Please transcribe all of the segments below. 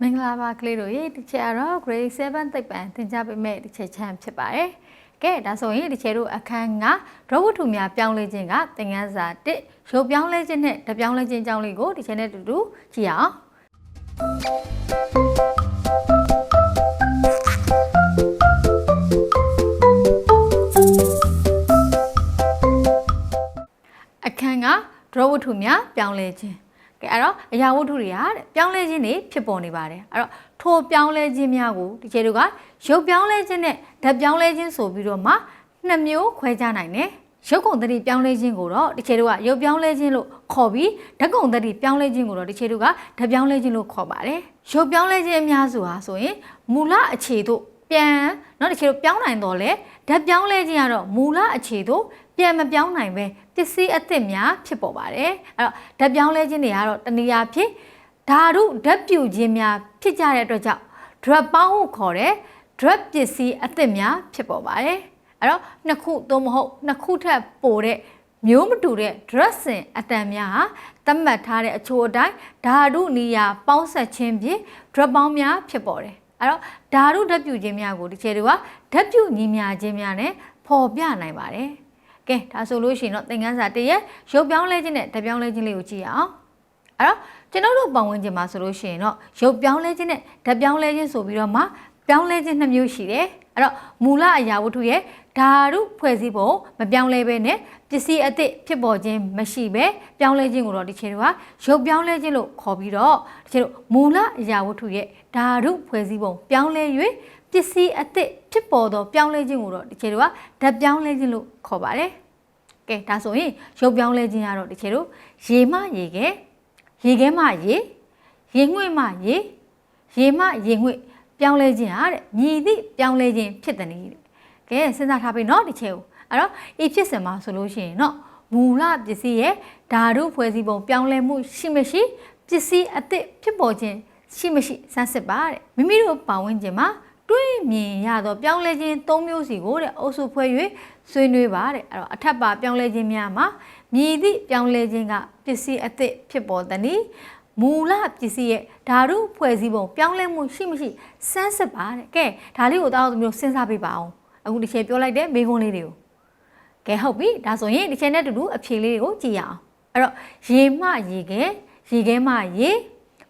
မင်္ဂလာပါကလေးတို့ရေဒီချက်ကတော့ grade 7သိပ္ပံသင်ကြားပေးမယ့်ဒီချက်ချမ်းဖြစ်ပါတယ်။ကဲဒါဆိုရင်ဒီချက်တို့အခန်းကဒရဝတ္ထုများပြောင်းလဲခြင်းကသင်ခန်းစာ1ရုပ်ပြောင်းလဲခြင်းနဲ့ဓပြောင်းလဲခြင်းအကြောင်းလေးကိုဒီချက်နဲ့အတူတူကြည့်အောင်။အခန်းကဒရဝတ္ထုများပြောင်းလဲခြင်း ကဲအဲ့တော့အရာဝတ္ထုတွေကတဲ့ပြောင်းလဲခြင်းတွေဖြစ်ပေါ်နေပါတယ်အဲ့တော့ထိုပြောင်းလဲခြင်းများကိုဒီကျေတို့ကရုပ်ပြောင်းလဲခြင်းနဲ့ဓာတ်ပြောင်းလဲခြင်းဆိုပြီးတော့မှနှစ်မျိုးခွဲခြားနိုင်တယ်ရုပ်ကုန်သတိပြောင်းလဲခြင်းကိုတော့ဒီခြေတို့ကရုပ်ပြောင်းလဲခြင်းလို့ခေါ်ပြီးဓာတ်ကုန်သတိပြောင်းလဲခြင်းကိုတော့ဒီခြေတို့ကဓာတ်ပြောင်းလဲခြင်းလို့ခေါ်ပါတယ်ရုပ်ပြောင်းလဲခြင်းအများစုဟာဆိုရင်မူလအခြေတို့ပြန်เนาะဒီခြေတို့ပြောင်းနိုင်တော့လေ ဓာတ်ပြောင်းလဲခြင်းကတော့မူလအခြေတို့ပြန်မပြောင်းနိုင်ပဲပစ္စည်းအသစ်များဖြစ်ပေါ်ပါတယ်အဲ့တော့ဓာတ်ပြောင်းလဲခြင်းတွေကတော့တနည်းအားဖြင့်ဓာတုဓာတ်ပြုခြင်းများဖြစ်ကြတဲ့အတွက်ကြောင့် drug ပေါင်းဟုခေါ်တဲ့ drug ပစ္စည်းအသစ်များဖြစ်ပေါ်ပါတယ်အဲ့တော့နှစ်ခုသို့မဟုတ်နှစ်ခုထက်ပိုတဲ့မျိုးမတူတဲ့ drug စင်အတန်များဟာသတ်မှတ်ထားတဲ့အချိုးအတိုင်းဓာတုနီယာပေါင်းဆက်ခြင်းဖြင့် drug ပေါင်းများဖြစ်ပေါ်တယ် အဲ့တော့ဓာတုဓာတ်ပြုခြင်းများကိုဒီခြေတွေကဓာတ်ပြုညီများခြင်းများနဲ့ဖော်ပြနိုင်ပါတယ်ကဲဒါဆိုလို့ရှိရင်တော့သင်ခန်းစာတစ်ရက်ရုပ်ပြောင်းလဲခြင်းနဲ့ဓာတ်ပြောင်းလဲခြင်းလေးကိုကြည့်ရအောင်အဲ့တော့ကျွန်တော်တို့ပတ်ဝန်းကျင်မှာဆိုလို့ရှိရင်တော့ရုပ်ပြောင်းလဲခြင်းနဲ့ဓာတ်ပြောင်းလဲခြင်းဆိုပြီးတော့မှပြောင်းလဲခြင်းနှစ်မျိုးရှိတယ်အဲ့တော့မူလအရာဝတ္ထုရဲ့ ဓာတုဖွဲ့စည်းပုံမပြောင်းလဲဘဲနဲ့ပစ္စည်းအသစ်ဖြစ်ပေါ်ခြင်းမရှိပဲပြောင်းလဲခြင်းကိုတော့ဒီခြေတို့ကရုပ်ပြောင်းလဲခြင်းလို့ခေါ်ပြီးတော့ဒီခြေတို့မူလအရာဝတ္ထုရဲ့ဓာတုဖွဲ့စည်းပုံပြောင်းလဲ၍ပစ္စည်းအသစ်ဖြစ်ပေါ်သောပြောင်းလဲခြင်းကိုတော့ဒီခြေတို့ကဓာတ်ပြောင်းလဲခြင်းလို့ခေါ်ပါတယ်ကဲဒါဆိုရင်ရုပ်ပြောင်းလဲခြင်းကတော့ဒီခြေတို့ရေမရေခဲရေခဲမရေရေငွေ့မရေရေမရေငွေ့ပြောင်းလဲခြင်းဟာတဲ့မြည်သည့်ပြောင်းလဲခြင်းဖြစ်တဲ့နည်းတဲ့ ကဲစဉ်းစားထားပြီเนาะဒီခြေကိုအဲ့တော့ဤဖြစ်စဉ်မှာဆိုလို့ရှိရင်เนาะမူလပစ္စည်းရဲ့ဓာတုဖွဲ့စည်းပုံပြောင်းလဲမှုရှိမရှိပစ္စည်းအသစ်ဖြစ်ပေါ်ခြင်းရှိမရှိစမ်းစစ်ပါတဲ့မိမိတို့ပတ်ဝန်းကျင်မှာတွေးမြင်ရသောပြောင်းလဲခြင်း၃မျိုးစီကိုတဲ့အုပ်စုဖွဲ့၍ဆွေးနွေးပါတဲ့အဲ့တော့အထက်ပါပြောင်းလဲခြင်းများမှာမြည်သည့်ပြောင်းလဲခြင်းကပစ္စည်းအသစ်ဖြစ်ပေါ်သည်နည်းမူလပစ္စည်းရဲ့ဓာတုဖွဲ့စည်းပုံပြောင်းလဲမှုရှိမရှိစမ်းစစ်ပါတဲ့ကဲဒါလေးကိုတောင်းမျိုးစဉ်းစားပေးပါအောင် အခုဒီချေပြောလိုက်တဲ့မိကုန်းလေးတွေကိုကဲဟုတ်ပြီဒါဆိုရင်ဒီချေနဲ့တူတူအဖြေလေးတွေကိုကြည့်ရအောင်အဲ့တော့ရေမှရေခဲရေခဲမှရေ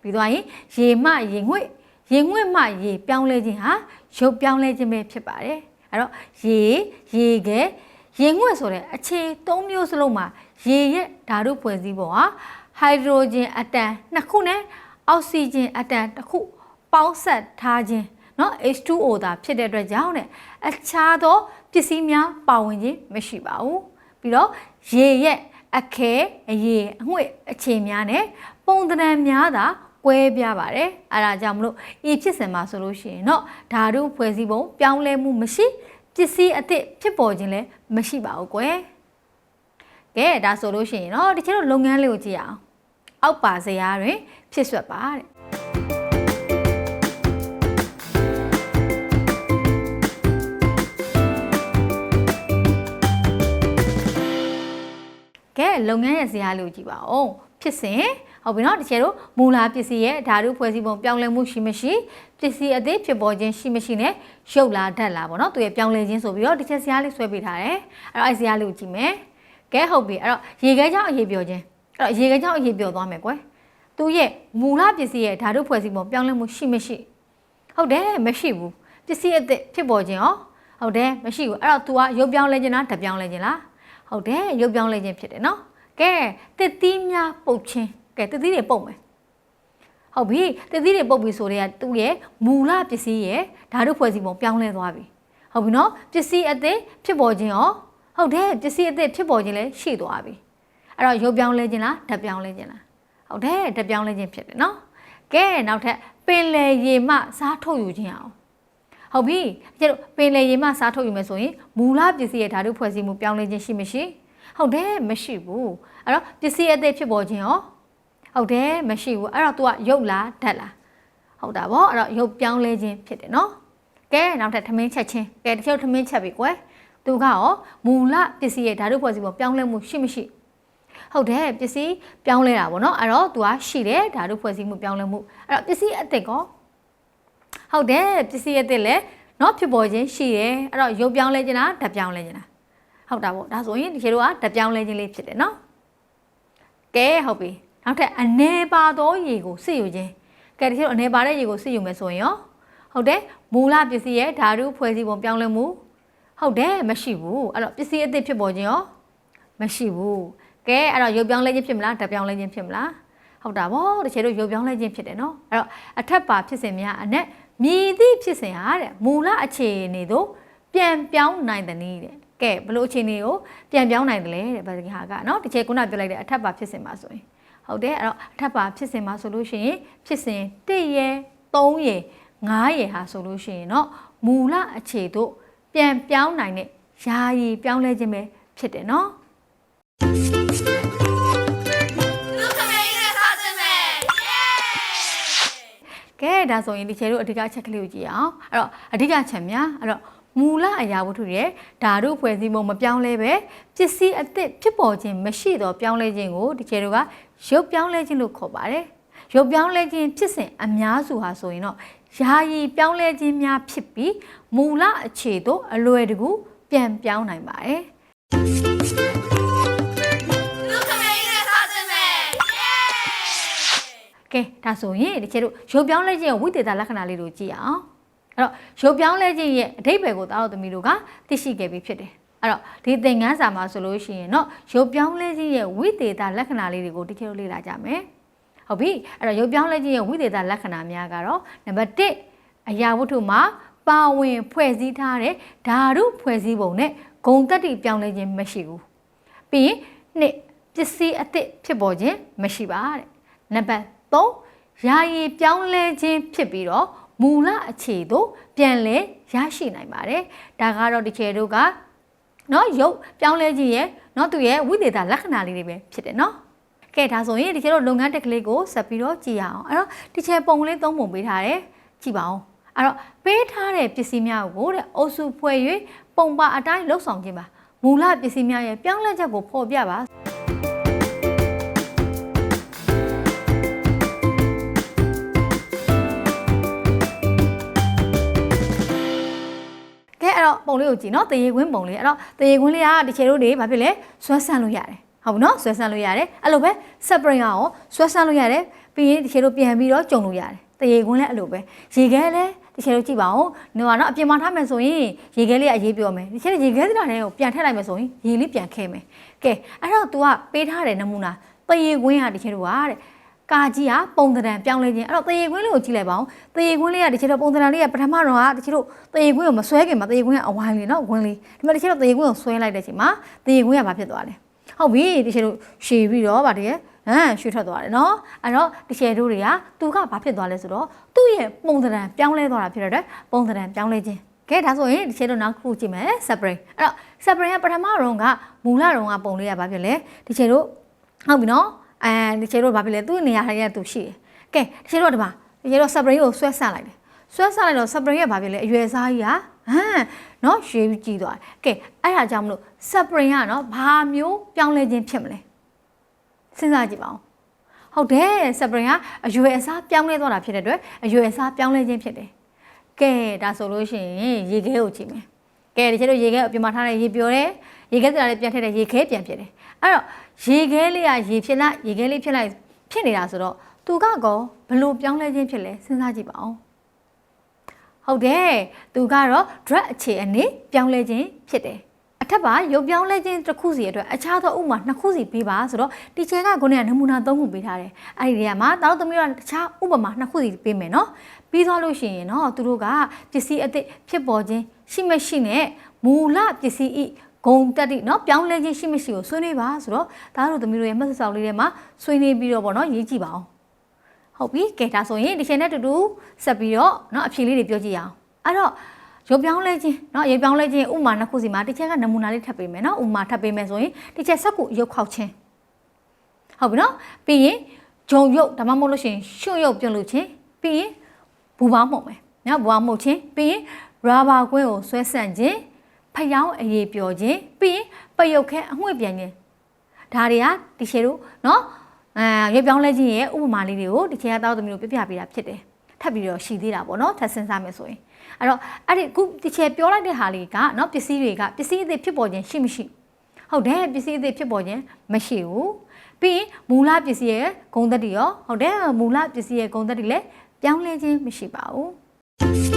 ပြီးသွားရင်ရေမှရေငွေ့ရေငွေ့မှရေပြောင်းလဲခြင်းဟာရုပ်ပြောင်းလဲခြင်းပဲဖြစ်ပါတယ်အဲ့တော့ရေရေခဲရေငွေ့ဆိုတဲ့အခြေ၃မျိုးစလုံးမှာရေရဲ့ဓာတုဖွဲ့စည်းပုံဟာဟိုက်ဒရိုဂျင်အတန်နှစ်ခုနဲ့အောက်ဆီဂျင်အတန်တစ်ခုပေါင်းဆက်ထားခြင်း နော် H2O သာဖြစ်တဲ့အတွက်ကြောင့်တဲ့အခြားသောပစ္စည်းများပါဝင်ခြင်းမရှိပါဘူးပြီးတော့ရေရဲ့အခဲအရေအငွေ့အခြေများနဲ့ပုံသဏ္ဍာန်များသာကွဲပြားပါတယ်အဲဒါကြောင့်မလို့ဤဖြစ်စဉ်မှာဆိုလို့ရှိရင်တော့ဓာတုဖွဲ့စည်းပုံပြောင်းလဲမှုမရှိပစ္စည်းအသစ်ဖြစ်ပေါ်ခြင်းလည်းမရှိပါဘူးကွယ်ကဲဒါဆိုလို့ရှိရင်တော့ဒီချက်တော့လုပ်ငန်းလေးကိုကြည့်ရအောင်အောက်ပါဇရာတွင်ဖြစ်ဆွတ်ပါတဲ့ ကဲလုပ်ငန်းရဲ့ဇာတ်လေးကိုကြည့်ပါဦးဖြစ်စဉ်ဟုတ်ပြီနော်တကယ်တော့မူလာပစ္စည်းရဲ့ဓာတုဖွဲ့စည်းပုံပြောင်းလဲမှုရှိမရှိပစ္စည်းအသေးဖြစ်ပေါ်ခြင်းရှိမရှိနဲ့ရုပ်လာဓာတ်လာပေါ့နော်သူရဲ့ပြောင်းလဲခြင်းဆိုပြီးတော့တစ်ချက်ဇာတ်လေးဆွဲပေးထားတယ်အဲ့တော့အဲ့ဇာတ်လေးကိုကြည့်မယ်ကဲဟုတ်ပြီအဲ့တော့ရေခဲကြောင့်အရေးပြောခြင်းအဲ့တော့ရေခဲကြောင့်အရေးပြောသွားမယ်ကွယ်သူရဲ့မူလာပစ္စည်းရဲ့ဓာတုဖွဲ့စည်းပုံပြောင်းလဲမှုရှိမရှိဟုတ်တယ်မရှိဘူးပစ္စည်းအသေးဖြစ်ပေါ်ခြင်းရောဟုတ်တယ်မရှိဘူးအဲ့တော့ तू ကရုပ်ပြောင်းလဲခြင်းလားဓာတ်ပြောင်းလဲခြင်းလား ဟုတ်တယ်ရုပ်ပြောင်းလဲခြင်းဖြစ်တယ်နော်ကဲတစ်သီးများပုတ်ချင်းကဲတစ်သီးတွေပုတ်မယ်ဟုတ်ပြီတစ်သီးတွေပုတ်ပြီဆိုတော့သူ့ရဲ့မူလပစ္စည်းရဲ့ဓာတုဖွဲ့စည်းပုံပြောင်းလဲသွားပြီဟုတ်ပြီနော်ပစ္စည်းအသစ်ဖြစ်ပေါ်ခြင်းရောဟုတ်တယ်ပစ္စည်းအသစ်ဖြစ်ပေါ်ခြင်းလည်းရှိသွားပြီအဲ့တော့ရုပ်ပြောင်းလဲခြင်းလားဓာတ်ပြောင်းလဲခြင်းလားဟုတ်တယ်ဓာတ်ပြောင်းလဲခြင်းဖြစ်တယ်နော်ကဲနောက်ထပ်ပင်လယ်ရေမှစားထုတ်ယူခြင်းအောင် ဟုတ်ပြီကျတော့ပင်လယ်ရေမှစားထုတ်ယူမယ်ဆိုရင်မူလပစ္စည်းရဲ့ဓာတုဖွဲ့စည်းမှုပြောင်းလဲခြင်းရှိမရှိဟုတ်တယ်မရှိဘူးအဲ့တော့ပစ္စည်းအသစ်ဖြစ်ပေါ်ခြင်းရောဟုတ်တယ်မရှိဘူးအဲ့တော့ तू ကရုပ်လားဓာတ်လားဟုတ်တာဗောအဲ့တော့ရုပ်ပြောင်းလဲခြင်းဖြစ်တယ်နော်ကဲနောက်ထပ်ထမင်းချက်ချင်းကဲတချို့ထမင်းချက်ပြီကွယ်သူကရောမူလပစ္စည်းရဲ့ဓာတုဖွဲ့စည်းပုံပြောင်းလဲမှုရှိမရှိဟုတ်တယ်ပစ္စည်းပြောင်းလဲတာဗောနော်အဲ့တော့ तू ကရှိတယ်ဓာတုဖွဲ့စည်းမှုပြောင်းလဲမှုအဲ့တော့ပစ္စည်းအသစ်ကော ဟုတ်တယ်ပစ္စည်းအသစ်လည်းเนาะဖြစ်ပေါ်ခြင်းရှိတယ်အဲ့တော့ရုပ်ပြောင်းလဲခြင်းလားဓာတ်ပြောင်းလဲခြင်းလားဟုတ်တာပေါ့ဒါဆိုရင်ဒီခြေတို့ကဓာတ်ပြောင်းလဲခြင်းလေးဖြစ်တယ်เนาะကဲဟုတ်ပြီနောက်ထပ်အနေပါသောရေကိုစစ်ယူခြင်းကဲဒီခြေတို့အနေပါတဲ့ရေကိုစစ်ယူမယ်ဆိုရင်ရောဟုတ်တယ်မူလပစ္စည်းရဲ့ဓာတုဖွဲ့စည်းပုံပြောင်းလဲမှုဟုတ်တယ်မရှိဘူးအဲ့တော့ပစ္စည်းအသစ်ဖြစ်ပေါ်ခြင်းရောမရှိဘူးကဲအဲ့တော့ရုပ်ပြောင်းလဲခြင်းဖြစ်မလားဓာတ်ပြောင်းလဲခြင်းဖြစ်မလားဟုတ်တာဗောတချို့တို့ရုပ်ပြောင်းလဲခြင်းဖြစ်တယ်နော်အဲ့တော့အထက်ပါဖြစ်စဉ်များအနက် မြည်သည့်ဖြစ်စဉ်ဟာတဲ့မူလအခြေအနေသို့ပြန်ပြောင်းနိုင်သည်နည်းတဲ့ကဲဘလို့အခြေအနေကိုပြန်ပြောင်းနိုင်တယ်လေတဲ့ဗဒကဟာကနော်ဒီချက်ခုနပြောလိုက်တဲ့အထက်ပါဖြစ်စဉ်ပါဆိုရင်ဟုတ်တယ်အဲ့တော့အထက်ပါဖြစ်စဉ်ပါဆိုလို့ရှိရင်ဖြစ်စဉ်1ရေ3ရေ9ရေဟာဆိုလို့ရှိရင်တော့မူလအခြေသို့ပြန်ပြောင်းနိုင်တဲ့ယာယီပြောင်းလဲခြင်းပဲဖြစ်တယ်နော် ကဲဒါဆိုရင်ဒီချေတို့အဓိကအချက်ကလေးကိုကြည့်အောင်အဲ့တော့အဓိကချက်များအဲ့တော့မူလအရာဝတ္ထုရဲ့ဓာတုဖွဲ့စည်းပုံမပြောင်းလဲပဲပစ္စည်းအသစ်ဖြစ်ပေါ်ခြင်းမရှိတော့ပြောင်းလဲခြင်းကိုဒီချေတို့ကရုပ်ပြောင်းလဲခြင်းလို့ခေါ်ပါတယ်ရုပ်ပြောင်းလဲခြင်းဖြစ်စဉ်အများစုဟာဆိုရင်တော့ယာယီပြောင်းလဲခြင်းများဖြစ်ပြီးမူလအခြေသို့အလွယ်တကူပြန်ပြောင်းနိုင်ပါတယ်ဲဒါဆိုရင်တချို့ရုပ်ပြောင်းလဲခြင်းရဲ့ဝိသေသလက္ခဏာလေးကိုကြည့်အောင်အဲ့တော့ရုပ်ပြောင်းလဲခြင်းရဲ့အဓိပ္ပာယ်ကိုသားတို့သမီးတို့ကသိရှိခဲ့ပြီဖြစ်တယ်အဲ့တော့ဒီသင်ခန်းစာမှာဆိုလို့ရှိရင်တော့ရုပ်ပြောင်းလဲခြင်းရဲ့ဝိသေသလက္ခဏာလေးတွေကိုတချို့လေ့လာကြမယ်ဟုတ်ပြီအဲ့တော့ရုပ်ပြောင်းလဲခြင်းရဲ့ဝိသေသလက္ခဏာများကတော့နံပါတ်1အရာဝတ္ထုမှာပါဝင်ဖွဲ့စည်းထားတဲ့ဓာတုဖွဲ့စည်းပုံနဲ့ဂုံတက်တီပြောင်းလဲခြင်းမရှိဘူးပြီးရင်နှစ်ပစ္စည်းအသစ်ဖြစ်ပေါ်ခြင်းမရှိပါတဲ့နံပါတ်3ယာယီပြောင်းလဲခြင်းဖြစ်ပြီးတော့မူလအခြေသို့ပြန်လဲရရှိနိုင်ပါတယ်ဒါကတော့ဒီချေတို့ကနော်ရုပ်ပြောင်းလဲခြင်းရဲ့နော်သူရဲ့ဝိသေသလက္ခဏာလေးတွေပဲဖြစ်တယ်နော်ကဲဒါဆိုရင်ဒီချေတို့လုပ်ငန်းတက်ကလေးကိုဆက်ပြီးတော့ကြည့်ရအောင်အဲ့တော့ဒီချေပုံလေးသုံးပုံပေးထားတယ်ကြည့်ပါအောင်အဲ့တော့ပေးထားတဲ့ပစ္စည်းများကိုတဲ့အုပ်စုဖွဲ့၍ပုံပါအတိုင်းလှုပ်ဆောင်ခြင်းပါမူလပစ္စည်းများရဲ့ပြောင်းလဲချက်ကိုဖော်ပြပါ အဲ့တော့ပုံလေးကိုကြည့်နော်တရေခွင်းပုံလေးအဲ့တော့တရေခွင်းလေးကဒီချေတို့တွေဘာဖြစ်လဲဆွဲဆန့်လို့ရတယ်ဟုတ်ပြီနော်ဆွဲဆန့်လို့ရတယ်အဲ့လိုပဲ separate ရောဆွဲဆန့်လို့ရတယ်ပြီးရင်ဒီချေတို့ပြန်ပြီးတော့ကြုံလို့ရတယ်တရေခွင်းလည်းအဲ့လိုပဲရေခဲလည်းဒီချေတို့ကြည့်ပါဦး။နော်နော်အပြင်မှာထားမယ်ဆိုရင်ရေခဲလေးကအရေးပြောမယ်။ဒီချေတို့ရေခဲသလားနဲ့ကိုပြန်ထည့်လိုက်မယ်ဆိုရင်ရေလေးပြန်ခဲမယ်။ကဲအဲ့တော့ तू ကပေးထားတဲ့နမူနာတရေခွင်းဟာဒီချေတို့ကတဲ့ ကာကြီးကပုံသဏ္ဍာန်ပြောင်းလဲခြင်းအဲ့တော့တရေခွင်းလေးကိုကြည့်လိုက်ပါဦးတရေခွင်းလေးကဒီချေတော့ပုံသဏ္ဍာန်လေးကပထမတော့ကဒီချေတော့တရေခွင်းကိုမဆွဲခင်မှာတရေခွင်းကအဝိုင်းလေးနော်ခွင်းလေးဒီမှာဒီချေတော့တရေခွင်းကိုဆွဲလိုက်တဲ့အချိန်မှာတရေခွင်းကဘာဖြစ်သွားလဲဟုတ်ပြီဒီချေတို့ရှည်ပြီးတော့ဗာတကယ်ဟမ်ရွှေထွက်သွားတယ်နော်အဲ့တော့ဒီချေတို့တွေကသူကဘာဖြစ်သွားလဲဆိုတော့သူ့ရဲ့ပုံသဏ္ဍာန်ပြောင်းလဲသွားတာဖြစ်တဲ့အတွက်ပုံသဏ္ဍာန်ပြောင်းလဲခြင်းကဲဒါဆိုရင်ဒီချေတို့နောက်တစ်ခုကြည့်မယ် separate အဲ့တော့ separate ကပထမတော့ကမူလတော့ကပုံလေးကဘာဖြစ်လဲဒီချေတို့ဟုတ်ပြီနော် အဲဒီချေတို့ဘာဖြစ်လဲသူ့နေရာထိုင်ရသူရှိတယ်ကဲဒီချေတို့ကဒီမှာဒီချေတို့ separate ကိုဆွဲဆန့်လိုက်တယ်ဆွဲဆန့်လိုက်တော့ separate ကဘာဖြစ်လဲအရွယ်စားကြီးကဟမ်နော်ရွှေပြီးကြည့်သွားတယ်ကဲအဲ့ဒါကြောင့်မလို့ separate ကနော်ဘာမျိုးပြောင်းလဲခြင်းဖြစ်မလဲစဉ်းစားကြည့်ပါဦးဟုတ်တယ် separate ကအရွယ်အစားပြောင်းလဲသွားတာဖြစ်တဲ့အတွက်အရွယ်အစားပြောင်းလဲခြင်းဖြစ်တယ်ကဲဒါဆိုလို့ရှိရင်ရေခဲကိုကြည့်မယ်ကဲဒီချေတို့ရေခဲကိုပြင်မာထားတဲ့ရေပြောတယ်ရေခဲစရာလေးပြန်ထည့်တဲ့ရေခဲပြန်ဖြစ်တယ်အဲ့တော့ ရေခဲလေးကရေဖြစ်လိုက်ရေခဲလေးဖြစ်လိုက်ဖြစ်နေတာဆိုတော့သူကကောဘလို့ပြောင်းလဲခြင်းဖြစ်လဲစဉ်းစားကြည့်ပါဦးဟုတ်တယ်သူကတော့ drug အခြေအနေပြောင်းလဲခြင်းဖြစ်တယ်အထက်ပါရုပ်ပြောင်းလဲခြင်းတစ်ခုစီအတွက်အခြားသောဥပမာနှစ်ခုစီပေးပါဆိုတော့တီချာကခုနကနမူနာ၃ခုပေးထားတယ်အဲ့ဒီနေရာမှာတောက်သမီးကတခြားဥပမာနှစ်ခုစီပေးမယ်နော်ပြီးသွားလို့ရှိရင်တော့သူတို့ကပစ္စည်းအသစ်ဖြစ်ပေါ်ခြင်းရှိမရှိနဲ့မူလပစ္စည်းဤ ဂုံတက်တိเนาะပြောင်းလဲခြင်းရှိမရှိကိုဆွေးနွေးပါဆိုတော့ဒါတို့သမီးတို့ရဲ့မှတ်စာလေးထဲမှာဆွေးနွေးပြီးတော့ဗောနော်ရေးကြည့်ပါအောင်ဟုတ်ပြီကဲဒါဆိုရင်ဒီချိန်နဲ့တူတူဆက်ပြီးတော့เนาะအဖြေလေးတွေပြောကြည့်ရအောင်အဲ့တော့ရုပ်ပြောင်းလဲခြင်းเนาะရုပ်ပြောင်းလဲခြင်းဥမာနှစ်ခုစီမှာတစ်ချက်ကနမူနာလေးထပ်ပေးမယ်เนาะဥမာထပ်ပေးမယ်ဆိုရင်တစ်ချက်ဆက်ကူရုပ်ခောက်ခြင်းဟုတ်ပြီเนาะပြီးရင်ဂျုံရုပ်ဒါမှမဟုတ်လို့ရှိရင်ရွှွတ်ရုပ်ပြုတ်လို့ခြင်းပြီးရင်ဘူပေါင်းမှုန့်မယ်เนาะဘူပေါင်းမှုန့်ခြင်းပြီးရင်ရာဘာကွင်းကိုဆွဲဆန့်ခြင်း ဖျောင်းအေးပြောခြင်းပြီးရင်ပယုတ်ခဲအငွေ့ပြန်ခြင်းဒါတွေကဒီချေတို့နော်အဲရွေပြောင်းလဲခြင်းရဲ့ဥပမာလေးတွေကိုဒီချေကတောက်သမီးတို့ပြပြပေးတာဖြစ်တယ်ထပ်ပြီးတော့ရှည်သေးတာပေါ့နော်ထပ်စဉ်းစားမယ်ဆိုရင်အဲ့တော့အဲ့ဒီအခုဒီချေပြောလိုက်တဲ့ဟာလေးကနော်ပစ္စည်းတွေကပစ္စည်းအသစ်ဖြစ်ပေါ်ခြင်းရှိမရှိဟုတ်တယ်ပစ္စည်းအသစ်ဖြစ်ပေါ်ခြင်းမရှိဘူးပြီးရင်မူလပစ္စည်းရဲ့ဂုဏ်သက်တွေရောဟုတ်တယ်မူလပစ္စည်းရဲ့ဂုဏ်သက်တွေလည်းပြောင်းလဲခြင်းမရှိပါဘူး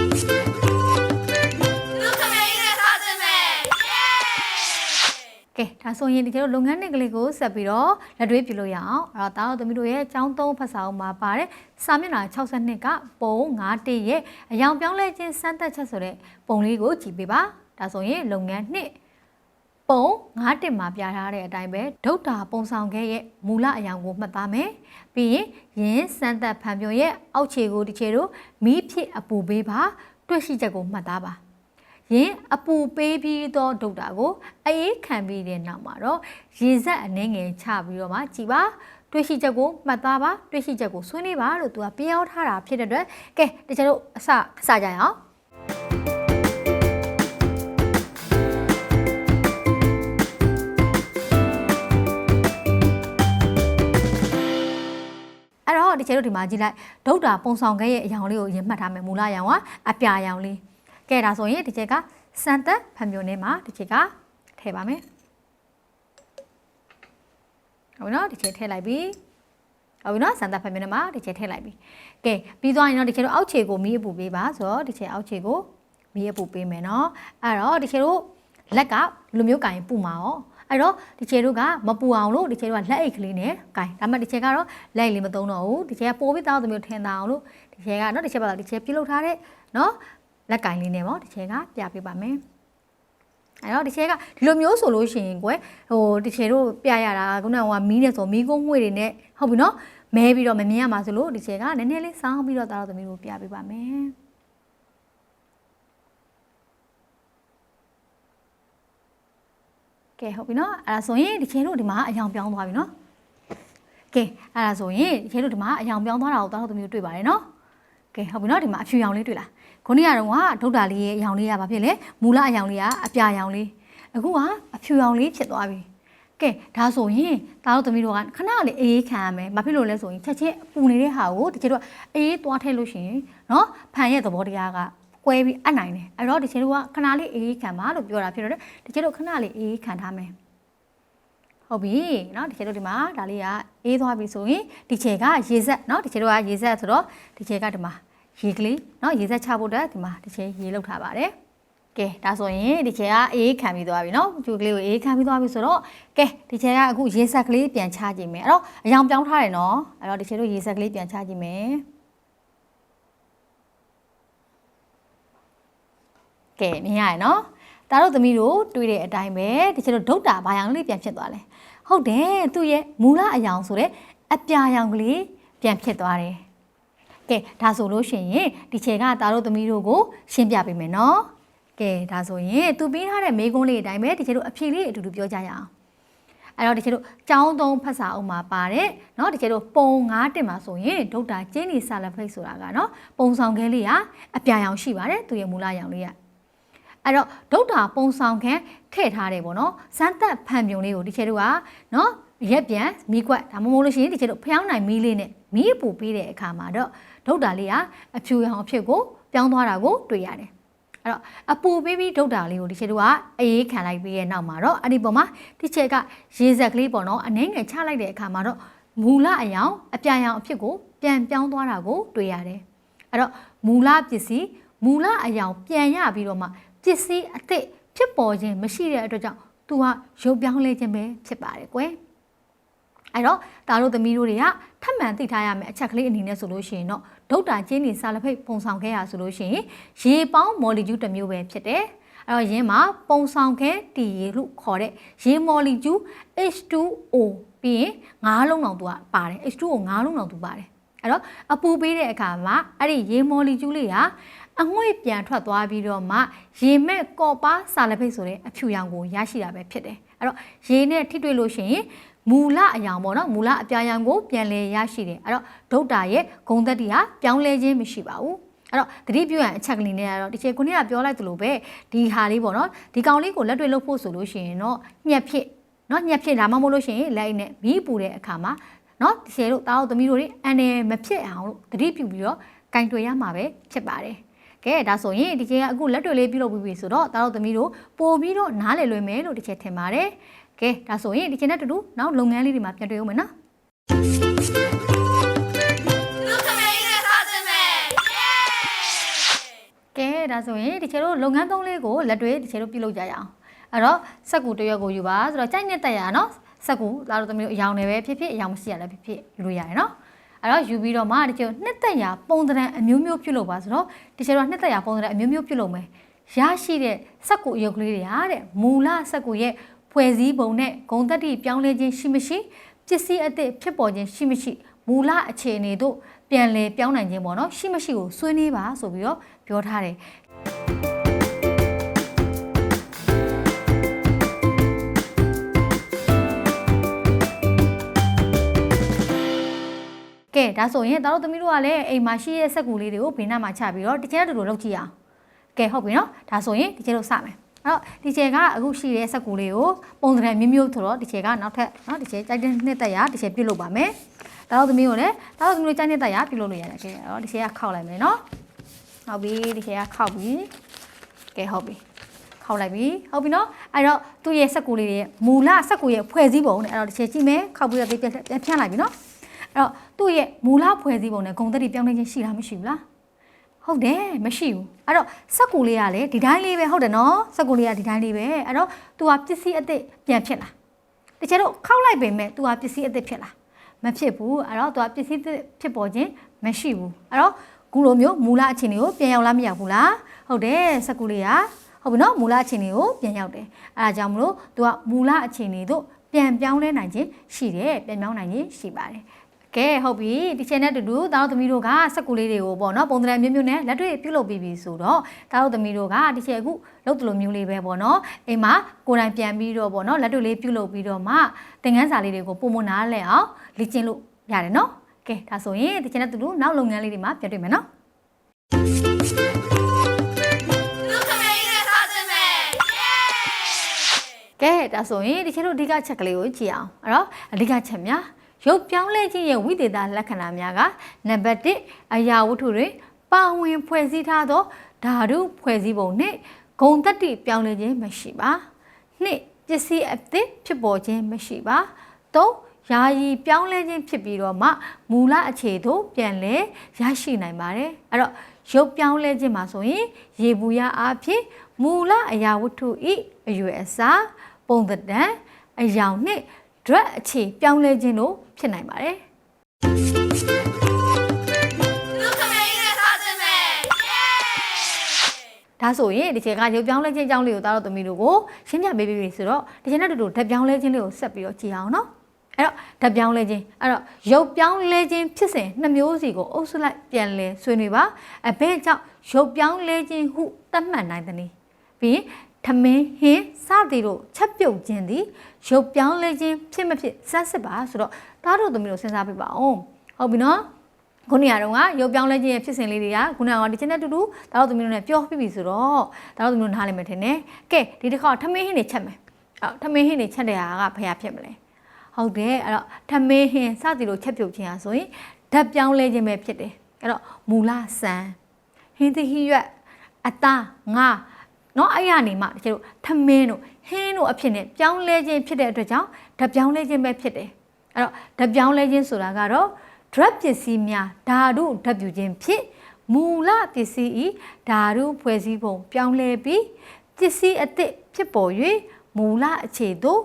ကဲဒါဆိုရင်ဒီကျတော့လုပ်ငန်းနယ်ကလေးကိုဆက်ပြီးတော့လက်တွဲပြလို့ရအောင်အဲ့တော့တာတို့သမီးတို့ရဲ့အကြောင်းသုံးဖတ်စာအုပ်မှာပါတဲ့စာမျက်နှာ62ကပုံ91ရဲ့အယောင်ပြောင်းလဲခြင်းစမ်းသပ်ချက်ဆိုတဲ့ပုံလေးကိုကြည့်ပေးပါဒါဆိုရင်လုပ်ငန်းနှစ်ပုံ91မှာပြထားတဲ့အတိုင်းပဲဒုတ်တာပုံဆောင်ခဲ့ရဲ့မူလအယောင်ကိုမှတ်သားမယ်ပြီးရင်ယင်းစမ်းသပ်ဖန်ပြုံရဲ့အောက်ခြေကိုဒီခြေတို့မီးဖြစ်အပူပေးပါ တွေ့ရှိချက်ကိုမှတ်သားပါ ယင်းအပူပေးပြီးသောဒုတ်တာကိုအေးခံပြီးတဲ့နောက်မှာတော့ရေစက်အနှင်းငယ်ချပြီးတော့မှကြည်ပါတွေ့ရှိချက်ကိုမှတ်သားပါတွေ့ရှိချက်ကိုဆွေးနွေးပါလို့သူကပြောထားတာဖြစ်တဲ့အတွက်ကဲတချို့တို့အစအစကြရအောင်အဲ့တော့ဒီချေတို့ဒီမှာကြည့်လိုက်ဒုတ်တာပုံဆောင်ခဲ့ရဲ့အယောင်လေးကိုရင်မှတ်ထားမယ်မူလအယောင်ကအပြာအယောင်လေး ကဲဒါဆိုရင်ဒီချက်ကစံသက်ဖန်ပြိုနေမှာဒီချက်ကထည့်ပါမယ်ဟုတ်ပြီနော်ဒီချက်ထည့်လိုက်ပြီဟုတ်ပြီနော်စံသက်ဖန်ပြိုနေမှာဒီချက်ထည့်လိုက်ပြီကဲပြီးသွားရင်တော့ဒီချက်တို့အောက်ခြေကိုမီးအပူပေးပါဆိုတော့ဒီချက်အောက်ခြေကိုမီးအပူပေးမယ်နော်အဲ့တော့ဒီချက်တို့လက်ကလူမျိုးကင်ပူမှာရောအဲ့တော့ဒီချေတို့ကမပူအောင်လို့ဒီချေတို့ကလက်အိတ်ကလေးနဲ့ကင်ဒါမှဒီချေကတော့လက်အိတ်လေးမသုံးတော့ဘူးဒီချေကပိုးပြီးတောင်းသမျိုးထင်တာအောင်လို့ဒီချေကနော်ဒီချေပါတော့ဒီချေပြုတ်လုပ်ထားတဲ့နော် လက်ကင်လေးနဲ့ပေါ့ဒီချေကပြပေးပါမယ်အဲ့တော့ဒီချေကဒီလိုမျိုးဆိုလို့ရှိရင်ကွယ်ဟိုဒီချေတို့ပြရတာခုနကမီးနဲ့ဆိုမီးကုန်းငွေတွေနဲ့ဟုတ်ပြီနော်မဲပြီးတော့မမြင်ရမှာဆိုလို့ဒီချေကနည်းနည်းလေးစောင်းပြီးတော့တာတော့သမီးတို့ပြပေးပါမယ်ကဲဟုတ်ပြီနော်အဲ့ဒါဆိုရင်ဒီချေတို့ဒီမှာအယောင်ပြောင်းသွားပြီနော်ကဲအဲ့ဒါဆိုရင်ဒီချေတို့ဒီမှာအယောင်ပြောင်းသွားတာကိုတာတော့သမီးတို့တွေ့ပါတယ်နော်ကဲဟုတ်ပြီနော်ဒီမှာအဖြူရောင်လေးတွေ့လား ခုနေ့ကတော့ကဒုတ်တာလေးရဲ့အယောင်လေးကဘာဖြစ်လဲမူလအယောင်လေးကအပြာရောင်လေးအခုကအဖြူရောင်လေးဖြစ်သွားပြီကဲဒါဆိုရင်တာတို့သမီးတို့ကခဏလေးအေးခံရမယ်ဘာဖြစ်လို့လဲဆိုရင်ချက်ချင်းပူနေတဲ့ဟာကိုဒီချေတို့အေးသွားထည့်လို့ရှိရင်နော်ဖန်ရဲ့သဘောတရားကကွဲပြီးအပ်နိုင်တယ်အဲ့တော့ဒီချေတို့ကခဏလေးအေးခံပါလို့ပြောတာဖြစ်တော့ဒီချေတို့ခဏလေးအေးခံထားမယ်ဟုတ်ပြီเนาะဒီချေတို့ဒီမှာဒါလေးကအေးသွားပြီဆိုရင်ဒီချေကရေဆက်เนาะဒီချေတို့ကရေဆက်ဆိုတော့ဒီချေကဒီမှာ ရေကလေးเนาะရေဆက်ချဖို့အတွက်ဒီမှာဒီချေရေလောက်ထားပါတယ်ကဲဒါဆိုရင်ဒီချေကအေးခံပြီးသွားပြီเนาะကျူကလေးကိုအေးခံပြီးသွားပြီဆိုတော့ကဲဒီချေကအခုရေဆက်ကလေးပြန်ချကြည့်မယ်အဲ့တော့အယောင်ပြောင်းထားတယ်เนาะအဲ့တော့ဒီချေတို့ရေဆက်ကလေးပြန်ချကြည့်မယ်ကဲမြင်ရရနော်ဒါတို့သမီးတို့တွေ့တဲ့အတိုင်းပဲဒီချေတို့ဒုတ်တာဘာယောင်လေးပြန်ဖြစ်သွားလဲဟုတ်တယ်သူ့ရဲ့မူလအယောင်ဆိုတဲ့အပြာယောင်ကလေးပြန်ဖြစ်သွားတယ် ကဲဒါဆိုလို့ရှိရင်ဒီချေကဒါတို့သမီးတို့ကိုရှင်းပြပေးမယ်နော်ကဲဒါဆိုရင်သူပြီးထားတဲ့မေးခွန်းလေးအတိုင်းပဲဒီချေတို့အဖြေလေးအတူတူပြောကြရအောင်အဲ့တော့ဒီချေတို့ចောင်းသုံးဖတ်စာအုပ်မှာပါတယ်เนาะဒီချေတို့ပုံ9တင်မှာဆိုရင်ဒုတ်တာကျင်းနေဆာလဖိတ်ဆိုတာကเนาะပုံဆောင်ခဲလေးကအပြာရောင်ရှိပါတယ်သူရဲ့မူလရောင်လေးက အဲ့တော့ဒုတ်တာပုံဆောင်ခန်းထည့်ထားတယ်ပေါ့နော်ဇန်သက်ဖန်ပြုံလေးကိုဒီချေတို့ကနော်ရက်ပြန်မီးကွက်ဒါမှမဟုတ်လို့ရှိရင်ဒီချေတို့ဖျောင်းနိုင်မီးလေးနဲ့မီးပူပေးတဲ့အခါမှာတော့ ဒုတ်တာလေးကအဖြူရောင်အဖြစ်ကိုပြောင်းသွားတာကိုတွေ့ရတယ်အဲ့တော့အပူပေးပြီးဒုတ်တာလေးကိုဒီချေတို့ကအေးခံလိုက်ပြီးရဲ့နောက်မှာတော့အဲ့ဒီပုံမှာဒီချက်ကရေစက်ကလေးပေါ့နော်အနှင်းငယ်ချလိုက်တဲ့အခါမှာတော့မူလအယောင်အပြာရောင်အဖြစ်ကိုပြန်ပြောင်းသွားတာကိုတွေ့ရတယ်အဲ့တော့မူလပစ္စည်းမူလအယောင်ပြန်ရပြီးတော့မှပစ္စည်းအသစ်ဖြစ်ပေါ်ခြင်းမရှိတဲ့အတွက်ကြောင့်သူကရုပ်ပြောင်းလဲခြင်းပဲဖြစ်ပါတယ်ကွယ် အဲ့တော့ဒါတို့သမီးတို့တွေကထပ်မံသိထားရမယ်အချက်ကလေးအနေနဲ့ဆိုလို့ရှိရင်တော့ဒုတ်တာချင်းနေစာလဖိတ်ပုံဆောင်ခဲ့ရဆိုလို့ရှိရင်ရေပေါင်းမော်လီကျူးတစ်မျိုးပဲဖြစ်တယ်အဲ့တော့ယင်းမှာပုံဆောင်ခဲတီရေလို့ခေါ်တဲ့ရေမော်လီကျူး H2O ပြီးရင်ငါးလုံးအောင်သူကပါတယ် H2O ငါးလုံးအောင်သူပါတယ်အဲ့တော့အပူပေးတဲ့အခါမှာအဲ့ဒီရေမော်လီကျူးလေးကအငွေ့ပြန်ထွက်သွားပြီးတော့မှရေမဲ့ကော့ပါစာလဖိတ်ဆိုတဲ့အဖြူရောင်ကိုရရှိတာပဲဖြစ်တယ်အဲ့တော့ရေနဲ့ထိတွေ့လို့ရှိရင် မူလအယောင်ပေါ့နော်မူလအပြာရောင်ကိုပြန်လဲရရှိတယ်အဲ့တော့ဒုတ်တာရဲ့ဂုံသက်တီဟာပြောင်းလဲခြင်းမရှိပါဘူးအဲ့တော့တတိပြုရန်အချက်ကလေးနဲ့ကတော့ဒီချိန်ခုနကပြောလိုက်သလိုပဲဒီဟာလေးပေါ့နော်ဒီကောင်လေးကိုလက်တွေ့လုပ်ဖို့ဆိုလို့ရှိရင်တော့ညက်ဖြစ်နော်ညက်ဖြစ်ဒါမှမဟုတ်လို့ရှိရင်လက်နဲ့မီးပူတဲ့အခါမှာနော်ဒီဆယ်တို့တားတို့သမီးတို့တွေအန်နယ်မဖြစ်အောင်လို့တတိပြုပြီးတော့ကင်တွေ့ရမှာပဲဖြစ်ပါတယ်ကဲဒါဆိုရင်ဒီချိန်ကအခုလက်တွေလေးပြုလုပ်ပြီးပြီဆိုတော့တားတို့သမီးတို့ပို့ပြီးတော့နားလည်လွယ်မယ်လို့ဒီချိန်ထင်ပါတယ် ကဲဒါဆိုရင်ဒီချိန်နဲ့တူတူနောက်လုပ်ငန်းလေးတွေမှာပြန်တွေ့အောင်မယ်နော်လူခမင်းနဲ့စားခြင်းပဲကဲဒါဆိုရင်ဒီချိန်တို့လုပ်ငန်းသုံးလေးကိုလက်တွေဒီချိန်တို့ပြုလုပ်ကြရအောင်အဲ့တော့စက်ကူတစ်ရွက်ကိုယူပါဆိုတော့ကြိုက်နဲ့တက်ရနော်စက်ကူလာတော့သမီးတို့အယောင်တွေပဲဖြစ်ဖြစ်အယောင်မရှိရလည်းဖြစ်ဖြစ်ယူလို့ရတယ်နော်အဲ့တော့ယူပြီးတော့မှဒီချိန်နှစ်သက်ရာပုံသဏ္ဍာန်အမျိုးမျိုးပြုလုပ်ပါဆိုတော့ဒီချိန်တော့နှစ်သက်ရာပုံသဏ္ဍာန်အမျိုးမျိုးပြုလုပ်မယ်ရရှိတဲ့စက်ကူအယုတ်ကလေးတွေဟာတဲ့မူလစက်ကူရဲ့ ဖွဲ့စည်းပုံနဲ့ဂုံတက်တိပြောင်းလဲခြင်းရှိမရှိပစ္စည်းအသစ်ဖြစ်ပေါ်ခြင်းရှိမရှိမူလအခြေအနေတို့ပြန်လည်ပြောင်းနိုင်ခြင်းပေါ့နော်ရှိမရှိကိုဆွေးနွေးပါဆိုပြီးတော့ပြောထားတယ်ကဲဒါဆိုရင်တတော်သမီးတို့ကလည်းအိမ်မှာရှိတဲ့စက်ကူလေးတွေကိုဘေးနားမှာချပြီးတော့တချဲတူတူလုပ်ကြည့်အောင်ကဲဟုတ်ပြီနော်ဒါဆိုရင်ဒီချဲတို့စမယ်အဲ့ တော့ဒီချဲကအခုရှိတဲ့စက်ကူလေးကိုပုံစံမျိုးမျိုးဆိုတော့ဒီချဲကနောက်ထပ်နော်ဒီချဲကြိုက်တဲ့နှစ်သက်ရဒီချဲပြုတ်လုပ်ပါမယ်တတော်သမီးကိုလည်းတတော်သမီးတို့ကြိုက်တဲ့သက်ရပြုတ်လုပ်လို့ရတယ်ကဲအဲ့တော့ဒီချဲကခောက်လိုက်မယ်နော်ဟုတ်ပြီဒီချဲကခောက်ပြီကဲဟုတ်ပြီခောက်လိုက်ပြီဟုတ်ပြီနော်အဲ့တော့သူ့ရဲ့စက်ကူလေးတွေရဲ့မူလစက်ကူရဲ့ဖွဲ့စည်းပုံနဲ့အဲ့တော့ဒီချဲကြည့်မယ်ခောက်ပြီးတော့ဒီပြန်ပြန်ဖြန့်လိုက်ပြီနော်အဲ့တော့သူ့ရဲ့မူလဖွဲ့စည်းပုံနဲ့ဂုံတက်တိပြောင်းလဲခြင်းရှိလားမရှိဘူးလား ဟုတ်တယ်မရှိဘူးအဲ့တော့စက်ကူလေးကလည်းဒီတိုင်းလေးပဲဟုတ်တယ်နော်စက်ကူလေးကဒီတိုင်းလေးပဲအဲ့တော့ तू ဟာပစ္စည်းအသစ်ပြန်ဖြစ်လာတချို့တော့ခောက်လိုက်ပေမဲ့ तू ဟာပစ္စည်းအသစ်ဖြစ်လာမဖြစ်ဘူးအဲ့တော့ तू ဟာပစ္စည်းအသစ်ဖြစ်ပေါ်ခြင်းမရှိဘူးအဲ့တော့ခုလိုမျိုးမူလအခြေအနေကိုပြန်ရောက်လားမရောက်ဘူးလားဟုတ်တယ်စက်ကူလေးကဟုတ်ပြီနော်မူလအခြေအနေကိုပြန်ရောက်တယ်အဲဒါကြောင့်မလို့ तू ကမူလအခြေအနေတို့ပြန်ပြောင်းလဲနိုင်ခြင်းရှိတယ်ပြန်ပြောင်းနိုင်ခြင်းရှိပါတယ် ကဲဟုတ်ပြီဒီချိန်နဲ့အတူတူတာတို့သမီးတို့ကစက်ကူလေးတွေကိုပေါ့နော်ပုံသဏ္ဍာန်မျိုးမျိုးနဲ့လက်တွေ့ပြုတ်လုပ်ပြီးပြီဆိုတော့တာတို့သမီးတို့ကဒီချိန်အခုလုပ်တယ်လို့မျိုးလေးပဲပေါ့နော်အိမ်မှာကိုယ်တိုင်ပြန်ပြီးတော့ပေါ့နော်လက်တွေ့လေးပြုတ်လုပ်ပြီးတော့မှသင်ခန်းစာလေးတွေကိုပုံမနာလဲအောင်လေ့ကျင့်လို့ရတယ်နော်ကဲဒါဆိုရင်ဒီချိန်နဲ့အတူတူနောက်လုပ်ငန်းလေးတွေမှာပြန်တွေ့မယ်နော်လူခမင်းနဲ့စားခြင်းပဲကဲဒါဆိုရင်ဒီချက်တို့အဓိကချက်ကလေးကိုကြည့်အောင်အဲ့တော့အဓိကချက်များ ရုပ်ပြောင်းလဲခြင်းရဲ့ဝိသေသလက္ခဏာများကနံပါတ်1အရာဝတ္ထုတွေပါဝင်ဖွဲ့စည်းထားသောဓာတုဖွဲ့စည်းပုံနှင့်ဂုံတက်တိပြောင်းလဲခြင်းမရှိပါနှစ်ပစ္စည်းအသစ်ဖြစ်ပေါ်ခြင်းမရှိပါသုံးယာယီပြောင်းလဲခြင်းဖြစ်ပြီးတော့မှမူလအခြေသို့ပြန်လဲရရှိနိုင်ပါတယ်အဲ့တော့ရုပ်ပြောင်းလဲခြင်းမှာဆိုရင်ရေဘူးရအားဖြင့်မူလအရာဝတ္ထုဤအရွယ်အစားပုံသဏ္ဍာန်အယောင်နှင့် drug အခြေပြောင်းလဲခြင်းတို့ဖြစ်နိုင်ပါတယ်လူခမင်းနဲ့စားခြင်းပဲဒါဆိုရင်ဒီချိန်ကရုပ်ပြောင်းလဲခြင်းအကြောင်းလေးကိုတားတော့သမီးတို့ကိုရှင်းပြပေးပြီဆိုတော့ဒီချိန်နဲ့တူတူဓာတ်ပြောင်းလဲခြင်းလေးကိုဆက်ပြီးတော့ကြည့်အောင်နော်အဲ့တော့ဓာတ်ပြောင်းလဲခြင်းအဲ့တော့ရုပ်ပြောင်းလဲခြင်းဖြစ်စဉ်နှစ်မျိုးစီကိုအုပ်စုလိုက်ပြန်လဲဆွေးနွေးပါအဘဲကြောင့်ရုပ်ပြောင်းလဲခြင်းဟုသတ်မှတ်နိုင်သည်။ပြီးရင် ထမင်းဟင်းစသည်တို့ချက်ပြုတ်ခြင်းသည်ရုပ်ပြောင်းလဲခြင်းဖြစ်မဖြစ်စမ်းစစ်ပါဆိုတော့တားတို့သမီးတို့စဉ်းစားပြပါအောင်ဟုတ်ပြီနော်ခုနကတော့ကရုပ်ပြောင်းလဲခြင်းရဲ့ဖြစ်စဉ်လေးတွေကခုနကဒီချင်းနဲ့တူတူဒါတော့သမီးတို့ ਨੇ ပြောပြီးပြီဆိုတော့ဒါတော့သမီးတို့နားလည်မယ်ထင်တယ်။ကဲဒီတစ်ခါထမင်းဟင်းတွေချက်မယ်။အော်ထမင်းဟင်းတွေချက်တဲ့ဟာကဘယ်ဟာဖြစ်မလဲ။ဟုတ်တယ်အဲ့တော့ထမင်းဟင်းစသည်လိုချက်ပြုတ်ခြင်းဟာဆိုရင်ဓာတ်ပြောင်းလဲခြင်းပဲဖြစ်တယ်။အဲ့တော့မူလဆန်ဟင်းသီးဟိရွက်အသားငါ နော်အဲ့ရနေမှတကယ်လို့ထမင်းတို့ဟင်းတို့အဖြစ်နဲ့ပြောင်းလဲခြင်းဖြစ်တဲ့အတွက်ကြောင့်ဓာတ်ပြောင်းလဲခြင်းပဲဖြစ်တယ်။အဲ့တော့ဓာတ်ပြောင်းလဲခြင်းဆိုတာကတော့ drug ပစ္စည်းများဓာတုဓာတ်ပြုခြင်းဖြစ်မူလပစ္စည်းဤဓာတုဖွဲ့စည်းပုံ ပြောင်းလဲပြီးပစ္စည်းအသစ်ဖြစ်ပေါ်၍မူလအခြေသို့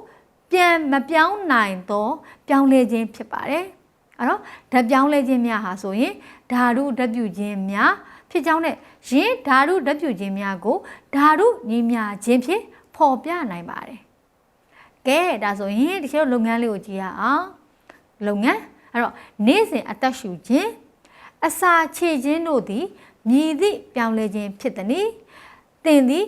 ပြန်မပြောင်းနိုင်သောပြောင်းလဲခြင်းဖြစ်ပါတယ်။အဲ့တော့ဓာတ်ပြောင်းလဲခြင်းများဟာဆိုရင်ဓာတုဓာတ်ပြုခြင်းများ ဖြစ်ကြောင်းနဲ့ယင်းဓာတုဓာတ်ပြုခြင်းများကိုဓာတုညီမျှခြင်းဖြင့်ဖော်ပြနိုင်ပါတယ်။ကဲဒါဆိုရင်ဒီလိုလုပ်ငန်းလေးကိုကြည့်ရအောင်။လုပ်ငန်းအဲ့တော့နေ့စဉ်အသက်ရှူခြင်းအစာခြေခြင်းတို့သည်မြည်သည့်ပြောင်းလဲခြင်းဖြစ်သည်။တင်သည်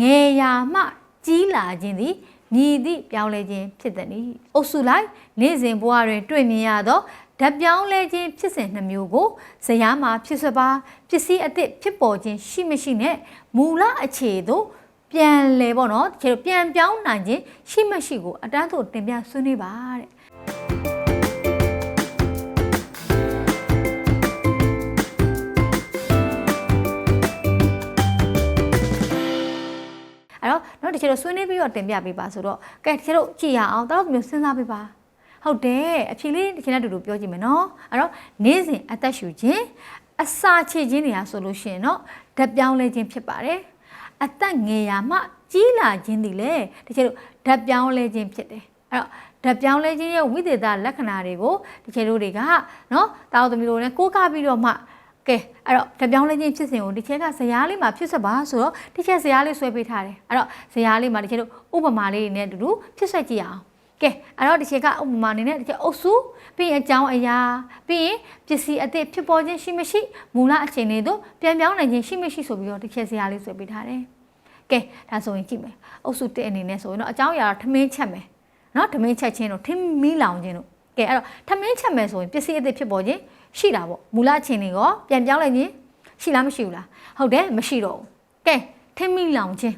ငယ်ရာမှကြီးလာခြင်းသည် မြည်သည့်ပြောင်းလဲခြင်းဖြစ်သည်။အုပ်စုလိုက်နေ့စဉ်ဘဝတွင်တွေ့မြင်ရသောဓာတ်ပြောင်းလဲခြင်းဖြစ်စဉ်နှမျိုးကိုဇယားမှာဖြစ်စပါပစ္စည်းအသစ်ဖြစ်ပေါ်ခြင်းရှိမရှိနဲ့မူလအခြေသို့ပြန်လဲပေါ့နော်တကယ်လို့ပြန်ပြောင်းနိုင်ခြင်းရှိမရှိကိုအတန်းသို့တင်ပြဆွေးနွေးပါတဲ့ ချေတို့ဆွေးနွေးပြီးတော့တင်ပြပေးပါဆိုတော့ကဲတချေတို့ကြည်ရအောင်တော့မျိုးစဉ်းစားပေးပါဟုတ်တယ်အဖြေလေးတချေနဲ့တူတူပြောကြည့်မယ်နော်အဲ့တော့နေ့စဉ်အသက်ရှူခြင်းအစာချေခြင်းတွေဟာဆိုလို့ရှိရင်တော့ဓာတ်ပြောင်းလဲခြင်းဖြစ်ပါတယ်အသက်ငယ်ရာမှကြီးလာခြင်းဒီလေတချေတို့ဓာတ်ပြောင်းလဲခြင်းဖြစ်တယ်အဲ့တော့ဓာတ်ပြောင်းလဲခြင်းရဲ့ဝိသေသလက္ခဏာတွေကိုတချေတို့တွေကနော်တာဝသမီးတို့လည်းကိုးကားပြီးတော့မှ ကဲအဲ့တော့ဓာတ်ပြောင်းလဲခြင်းဖြစ်စဉ်ကိုဒီချက်ကဇရားလေးမှာဖြစ်ဆက်ပါဆိုတော့ဒီချက်ဇရားလေးဆွဲပေးထားတယ်အဲ့တော့ဇရားလေးမှာဒီချက်တို့ဥပမာလေးတွေနဲ့အတူတူဖြစ်ဆက်ကြည့်အောင်ကဲအဲ့တော့ဒီချက်ကဥပမာအနေနဲ့ဒီချက်အုပ်စုပြီးရင်အကြောင်းအရာပြီးရင်ပစ္စည်းအသစ်ဖြစ်ပေါ်ခြင်းရှိမရှိမူလအခြေအနေတို့ပြန်ပြောင်းနိုင်ခြင်းရှိမရှိဆိုပြီးတော့ဒီချက်ဇရားလေးဆွဲပေးထားတယ်ကဲဒါဆိုရင်ကြည့်မယ်အုပ်စုတစ်အနေနဲ့ဆိုရင်တော့အကြောင်းအရာတော့ထမင်းချက်မယ်နော်ထမင်းချက်ချင်းတို့ထင်းမီးလောင်ခြင်းတို့ကဲအဲ့တော့ထမင်းချက်မယ်ဆိုရင်ပစ္စည်းအသစ်ဖြစ်ပေါ်ခြင်း ရှိတာပေါ့မူလအခြေအနေကောပြန်ပြောင်းလိုက်ခြင်းရှိလားမရှိဘူးလားဟုတ်တယ်မရှိတော့ဘူးကဲထင်းမီးလောင်ခြင်း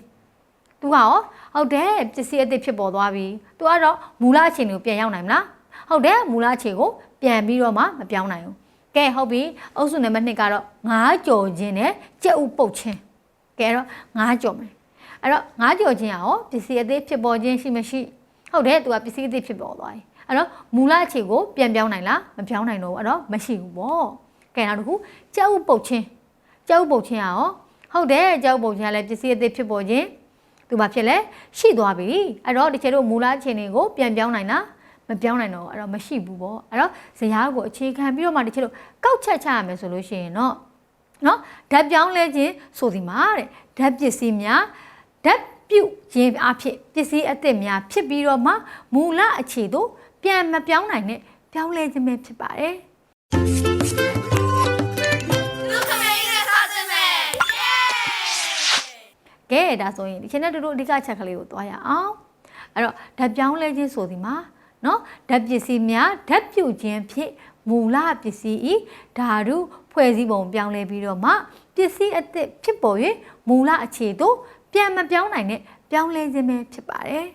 သူကရောဟုတ်တယ်ပစ္စည်းအသစ်ဖြစ်ပေါ်သွားပြီသူကတော့မူလအခြေအနေကိုပြန်ရောက်နိုင်မလားဟုတ်တယ်မူလအခြေကိုပြန်ပြီးတော့မှမပြောင်းနိုင်ဘူးကဲဟုတ်ပြီအုပ်စုနံပါတ်2ကတော့ငါးကြော်ခြင်းနဲ့ကြက်ဥပုတ်ခြင်းကဲအဲ့တော့ငါးကြော်မယ်အဲ့တော့ငါးကြော်ခြင်းကရောပစ္စည်းအသစ်ဖြစ်ပေါ်ခြင်းရှိမရှိဟုတ်တယ်သူကပစ္စည်းအသစ်ဖြစ်ပေါ်သွားပြီ အဲ့တော့မူလအခြေကိုပြန်ပြောင်းနိုင်လားမပြောင်းနိုင်တော့ဘူးအဲ့တော့မရှိဘူးပေါ့ကဲနောက်တစ်ခုကြက်ဥပုတ်ခြင်းကြက်ဥပုတ်ခြင်းကရောဟုတ်တယ်ကြက်ဥပုတ်ခြင်းကလည်းပစ္စည်းအသစ်ဖြစ်ပေါ်ခြင်းသူဘာဖြစ်လဲရှိသွားပြီအဲ့တော့ဒီချေတို့မူလအခြေအနေကိုပြန်ပြောင်းနိုင်လားမပြောင်းနိုင်တော့ဘူးအဲ့တော့မရှိဘူးပေါ့အဲ့တော့ဇရာကိုအခြေခံပြီးတော့မှဒီချေတို့ကောက်ချက်ချရမယ်ဆိုလို့ရှိရင်တော့နော်ဓာတ်ပြောင်းလဲခြင်းဆိုဒီမှာတဲ့ဓာတ်ပစ္စည်းများဓာတ်ပြုတ်ခြင်းအဖြစ်ပစ္စည်းအသစ်များဖြစ်ပြီးတော့မှမူလအခြေသို့ ပြန်မပြောင်းနိုင်တဲ့ပြောင်းလဲခြင်းပဲဖြစ်ပါတယ်လူခမေးနဲ့စားခြင်းပဲเย้ကဲဒါဆိုရင်ဒီချိန်နဲ့တူတူအဓိကချက်ကလေးကိုသွားရအောင်အဲ့တော့ဓာတ်ပြောင်းလဲခြင်းဆိုဒီမှာနော်ဓာတ်ပစ္စည်းများဓာတ်ပြုတ်ခြင်းဖြစ်မူလပစ္စည်းဤဓာတုဖွဲ့စည်းပုံပြောင်းလဲပြီးတော့မှပစ္စည်းအသစ်ဖြစ်ပေါ်၍မူလအခြေသို့ပြန်မပြောင်းနိုင်တဲ့ပြောင်းလဲခြင်းပဲဖြစ်ပါတယ်